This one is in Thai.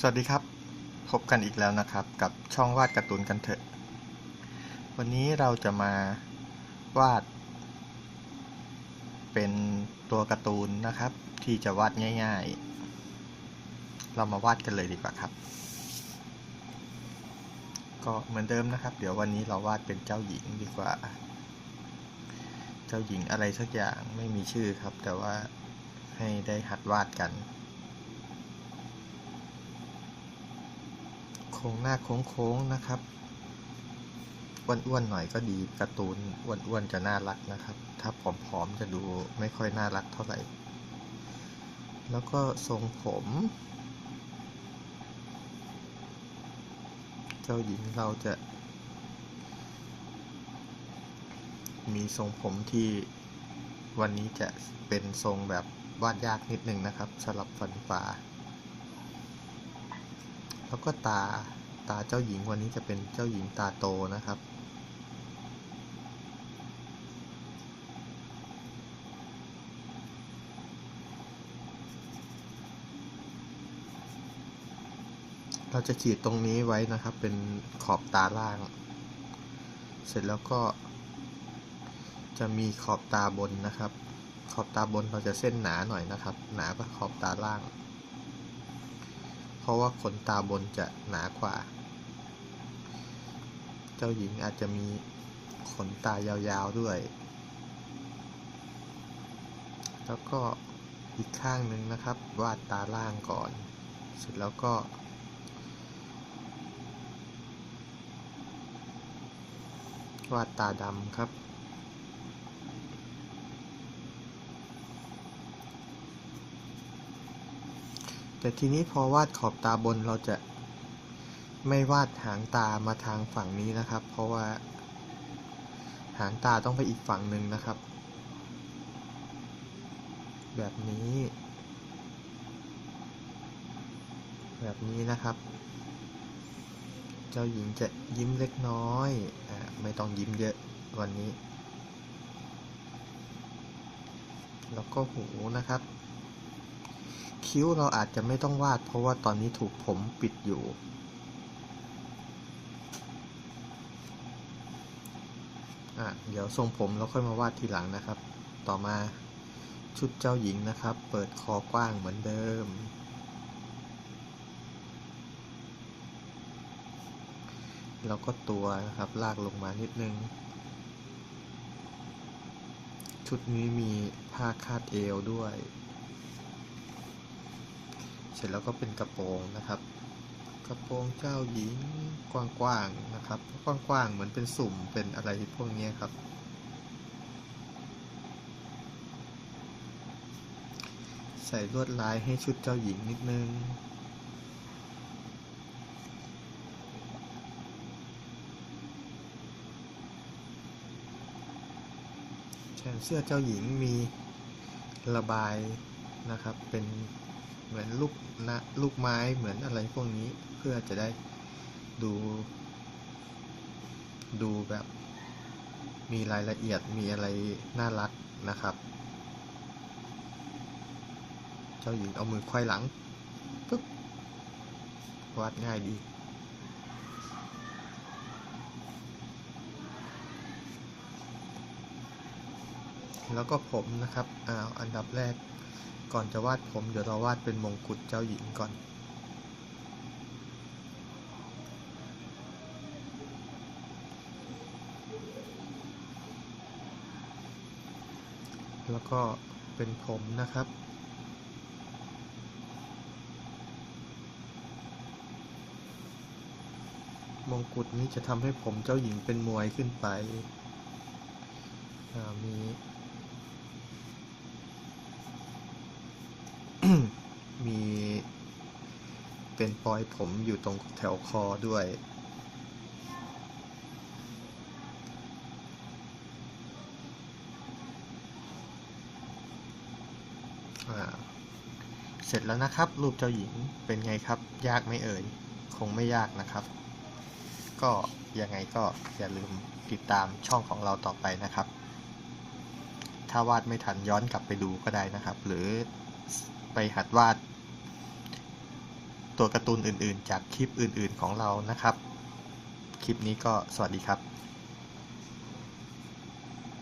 สวัสดีครับ พบกันอีกแล้วนะครับ กับช่องวาดการ์ตูนกันเถอะ วันนี้เราจะมาวาด เป็นตัวการ์ตูนนะครับ ที่จะวาดง่าย ๆ เรามาวาดกันเลยดีกว่าครับ ก็เหมือนเดิมนะครับ เดี๋ยววันนี้เราวาดเป็นเจ้าหญิงดีกว่า เจ้าหญิงอะไรสักอย่างไม่มีชื่อครับ แต่ว่าให้ได้หัดวาดกัน ค้งหน้าโค้งๆนะครับอ้วนๆหน่อยก็ดีการ์ตูนอ้วนๆจะน่ารักนะครับ ถ้าผอมๆจะดูไม่ค่อยน่ารักเท่าไหร่ แล้วก็ทรงผม เจ้าหญิงเราจะ มีทรงผมที่วันนี้จะเป็นทรงแบบวาดยากนิดนึงนะครับสลับฟันฝ่า แล้วก็ตาตาเจ้าหญิงวันนี้จะเป็นเจ้าหญิงตาโตนะครับ เราจะขีดตรงนี้ไว้นะครับ เป็นขอบตาล่าง เสร็จแล้วก็จะมีขอบตาบนนะครับ ขอบตาบนเราจะเส้นหนาหน่อยนะครับ หนากว่าขอบตาล่าง เพราะว่าขนตาบนจะหนากว่า เจ้าหญิงอาจจะมีขนตายาวๆด้วย แล้วก็อีกข้างหนึ่งนะครับ วาดตาล่างก่อน เสร็จแล้วก็ วาดตาดำครับ แต่ทีนี้พอวาดขอบตาบนเราจะไม่วาดหางตามาทางฝั่งนี้นะครับ เพราะว่า หางตาต้องไปอีกฝั่งหนึ่งนะครับ แบบนี้ แบบนี้นะครับ เจ้าหญิงจะยิ้มเล็กน้อยอไม่ต้องยิ้มเยอะวันนี้ แล้วก็หูนะครับ คิ้วเราอาจจะไม่ต้องวาด เพราะว่าตอนนี้ถูกผมปิดอยู่ อะ เดี๋ยวทรงผมเราค่อยมาวาดทีหลังนะครับ ต่อมาชุดเจ้าหญิงนะครับ เปิดคอกว้างเหมือนเดิม แล้วก็ตัวนะครับ ลากลงมานิดนึง ชุดนี้มีผ้าคาดเอวด้วย ร็จแล้วก็เป็นกระโปรงนะครับ กระโปรงเจ้าหญิงกว้างๆนะครับ กว้างๆเหมือนเป็นสุ่มเป็นอะไรพวกนี้ครับ ใส่ลวดลายให้ชุดเจ้าหญิงนิดนึงแขนเสื้อเจ้าหญิงมีระบายนะครับเป็น เหมือนลูกนะลูกไม้เหมือนอะไรพวกนี้เพื่อจะได้ดู ดูแบบมีรายละเอียดมีอะไรน่ารักนะครับ เจ้าหญิงเอามือควายหลังปึ๊บวาดง่ายดีแล้วก็ผมนะครับอ้าวอันดับแรก ก่อนจะวาดผมเดี๋ยวเราวาดเป็นมงกุฎเจ้าหญิงก่อน แล้วก็เป็นผมนะครับมงกุฎนี้จะทำให้ผมเจ้าหญิงเป็นมวยขึ้นไป มี มีเป็นปลอยผมอยู่ตรงแถวคอด้วย เสร็จแล้วนะครับ รูปเจ้าหญิงเป็นไงครับ ยากไม่เอ่ย คงไม่ยากนะครับ ก็ยังไงก็อย่าลืมติดตามช่องของเราต่อไปนะครับ ถ้าวาดไม่ทันย้อนกลับไปดูก็ได้นะครับ หรือไปหัดวาด ตัวการ์ตูนอื่นๆ จากคลิปอื่นๆของเรานะครับ คลิปนี้ก็สวัสดีครับ